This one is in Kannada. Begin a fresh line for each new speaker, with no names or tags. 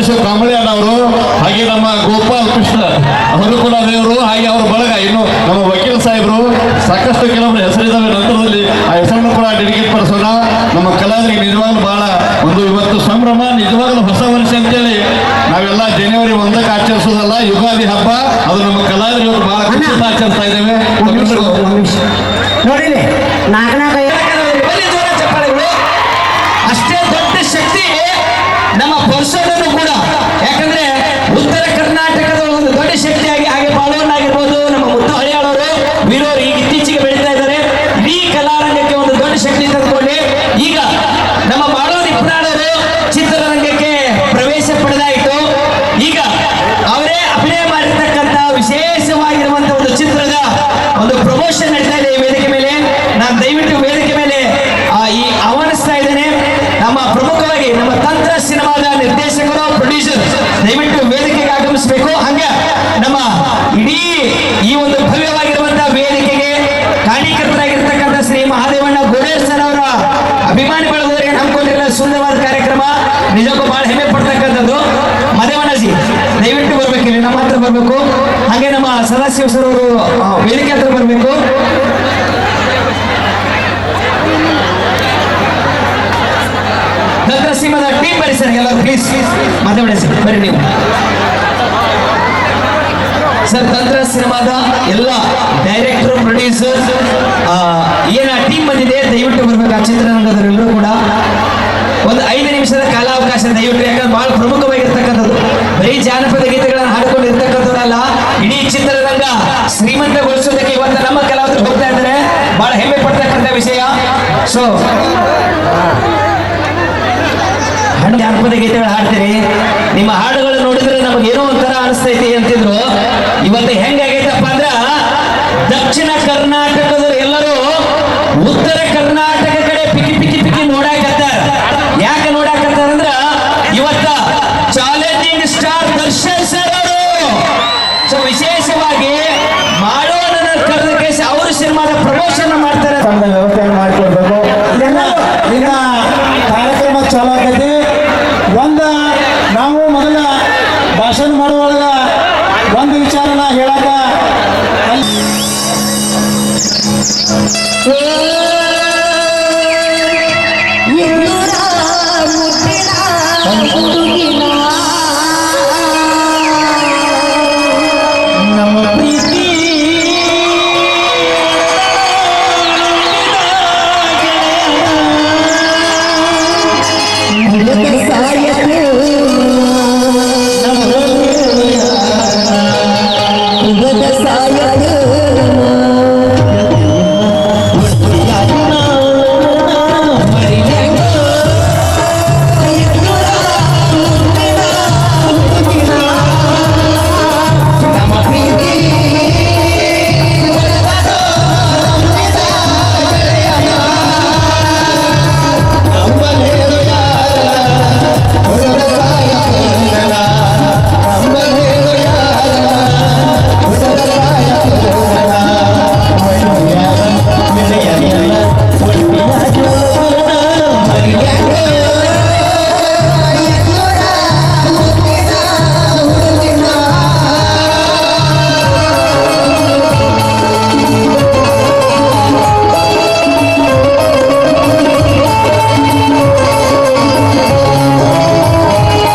ಸದಾಶಿವ ಕಾಂಬಳಿ ಅವರು ಹಾಗೆ ನಮ್ಮ ಗೋಪಾಲ್ ಕೃಷ್ಣ ಅವರು ಕೂಡ ದೇವರು ಹಾಗೆ ಅವರ ಬಳಗ. ಇನ್ನು ನಮ್ಮ ವಕೀಲ ಸಾಹೇಬರು ಸಾಕಷ್ಟು ಕೆಲವರು ಹೆಸರಿದ್ದಾವೆ ನಂತರದಲ್ಲಿ ಆ ಹೆಸರನ್ನು ಕೂಡ ಡೆಡಿಕೇಟ್ ಪಡಿಸೋಣ ನಮ್ಮ ಕಲಾವಿದರಿಗೆ ನಿಜವಾಗ್ಲೂ ಬಹಳ ಒಂದು ಇವತ್ತು ಸಂಭ್ರಮ ನಿಜವಾಗ್ಲೂ ಹೊಸ ವರ್ಷ ಅಂತೇಳಿ ನಾವೆಲ್ಲ ಜನವರಿ ಒಂದಕ್ಕೆ ಆಚರಿಸೋದಲ್ಲ ಯುಗಾದಿ ಹಬ್ಬ. ಅದು ನಮ್ಮ ಕಲಾವಿದರು ಬಹಳ ಖುಷಿಯಿಂದ ಆಚರಿಸ್ತಾ ಇದ್ದೇವೆ.
ಅಷ್ಟೇ ದೊಡ್ಡ ಶಕ್ತಿ ನಮ್ಮ ಪುರುಷರನ್ನು ಕೂಡ ಯಾಕಂದ್ರೆ ಉತ್ತರ ಕರ್ನಾಟಕದ ಒಂದು ದೊಡ್ಡ ಶಕ್ತಿಯಾಗಿ ಹಾಗೆ ಬಾಳವನ್ ಆಗಿರ್ಬೋದು ನಮ್ಮ ಮುದ್ದು ವೀರವರು ಈಗ ಇತ್ತೀಚೆಗೆ ಬೆಳೀತಾ ಇದ್ದಾರೆ. ಇಡೀ ಕಲಾರಂಗಕ್ಕೆ ಒಂದು ದೊಡ್ಡ ಶಕ್ತಿ ತಂದುಕೊಂಡು. ಈಗ ನಮ್ಮ ಬಾಡೋ ನಿಪುಣರು ಚಿತ್ರರಂಗಕ್ಕೆ ಪ್ರವೇಶ ಪಡೆದಾಯಿತು. ಈಗ ಅವರೇ ಅಭಿನಯ ಮಾಡಿರ್ತಕ್ಕಂಥ ವಿಶೇಷವಾಗಿರುವಂತಹ ಒಂದು ಚಿತ್ರದ ಒಂದು ಪ್ರಮೋಷನ್ ನಡೀತಾ ಇದೆ ಈ ವೇದಿಕೆ ಮೇಲೆ. ನಾನು ದಯವಿಟ್ಟು ವೇದಿಕೆ ಮೇಲೆ ಈ ಆಹ್ವಾನಿಸ್ತಾ ಇದ್ದೇನೆ. ನಮ್ಮ ಪ್ರಮುಖವಾಗಿ ನಮ್ಮ ತಂತ್ರ ಸಿನಿಮಾದ ನಿರ್ದೇಶಕರು ಪ್ರೊಡ್ಯೂಸರ್ ದಯವಿಟ್ಟು ವೇದಿಕೆಗೆ ಆಗಮಿಸಬೇಕು ಹಂಗ ನಮ್ಮ ಇಡೀ ಈ ಒಂದು ಭವ್ಯವಾಗಿರುವಂತಹ ವೇದಿಕೆಗೆ ಕಾರಣೀಕರ್ತರಾಗಿರ್ತಕ್ಕಂಥ ಶ್ರೀ ಮಹಾದೇವಣ್ಣ ಗೋಡೇರ್ ಸರ್ ಅವರ ಅಭಿಮಾನಿ ಬಳಗದವರಿಗೆ ಹಮ್ಮಿಕೊಂಡಿರುವ ಸುಂದರವಾದ ಕಾರ್ಯಕ್ರಮ ನಿಜಕ್ಕೂ ಬಹಳ ಹೆಮ್ಮೆ ಪಡ್ತಕ್ಕಂಥದ್ದು ಮದೇವಣ್ಣಜಿ ದಯವಿಟ್ಟು ಬರ್ಬೇಕು ನಮ್ಮ ಹತ್ರ ಬರಬೇಕು. ಹಾಗೆ ನಮ್ಮ ಸದಾಶಿವ ಸರ್ ಅವರು ವೇದಿಕೆ ಹತ್ರ ಬರಬೇಕು. ಸಿನಿಮಾದ ಟೀಮ್ ಬರಿ ಸರ್, ಎಲ್ಲರೂ ಪ್ಲೀಸ್ ಮಾತಾಡಿ ಸರ್ ನೀವು. ಸರ್ ತಂತ್ರ ಸಿನಿಮಾದ ಎಲ್ಲ ಡೈರೆಕ್ಟರ್ ಪ್ರೊಡ್ಯೂಸರ್ ಏನ ಟೀಮ್ ಬಂದಿದೆ, ದಯವಿಟ್ಟು ಬರ್ಬೇಕು. ಆ ಚಿತ್ರರಂಗದವರೆಲ್ಲರೂ ಕೂಡ ಒಂದು ಐದು ನಿಮಿಷದ ಕಾಲಾವಕಾಶ ದಯವಿಟ್ಟು ಯಾಕಂದ್ರೆ ಬಹಳ ಪ್ರಮುಖವಾಗಿರ್ತಕ್ಕಂಥದ್ದು ಬರೀ ಜಾನಪದ ಗೀತೆಗಳನ್ನು ಹಾಡಿಕೊಂಡು ಇರ್ತಕ್ಕಂಥದ್ದಲ್ಲ ಇಡೀ ಚಿತ್ರರಂಗ ಶ್ರೀಮಂತಗೊಳಿಸೋದಕ್ಕೆ ಇವತ್ತು ನಮ್ಮ ಕಲಾವಿದರು ಹೋಗ್ತಾ ಇದ್ದಾರೆ ಬಹಳ ಹೆಮ್ಮೆ ಪಡ್ತಕ್ಕಂಥ ವಿಷಯ ಸೊ ಹಣ್ಣು ಜಾನಪದ ಗೀತೆಗಳು ಹಾಡ್ತೀರಿ? ನಿಮ್ಮ ಹಾಡುಗಳು ನೋಡಿದ್ರೆ ನಮಗೆ ಏನೋ ಒಂಥರ ಅನಿಸ್ತೈತಿ ಅಂತಿದ್ರು. ಇವತ್ತು ಹೆಂಗಾಗೈತಪ್ಪ ಅಂದ್ರ, ದಕ್ಷಿಣ ಕರ್ನಾಟಕದ ಎಲ್ಲರೂ ಉತ್ತರ ಕರ್ನಾಟಕ ಕಡೆ ಪಿಕಿ ಪಿಕಿ ಪಿಕಿ ನೋಡಾಕತ್ತಾರ. ಯಾಕೆ ನೋಡಾಕತ್ತಾರ ಅಂದ್ರ, ಇವತ್ತ ಚಾಲೆಂಜಿಂಗ್ ಸ್ಟಾರ್ ದರ್ಶನ್ ಸರ್ ಅವರು. ಸೊ ವಿಶೇಷವಾಗಿ ಮಾಡೋಣ ಕರೆದ ಕೇಸ ಅವರು ಸಿನಿಮಾದ ಪ್ರಮೋಷನ್ ಮಾಡ್ತಾರೆ
ತಂಡ ವ್ಯವಸ್ಥೆ ಮಾಡಿಕೊಡ್ಬೇಕು ಇನ್ನ ಕಾರ್ಯಕ್ರಮ ಚಾಲು ಆಗೈತಿ ಒಂದು, ನಾವು ಮೊದಲ ಭಾಷಣ ಮಾಡುವಾಗ ಒಂದು ವಿಚಾರನ ಹೇಳಕ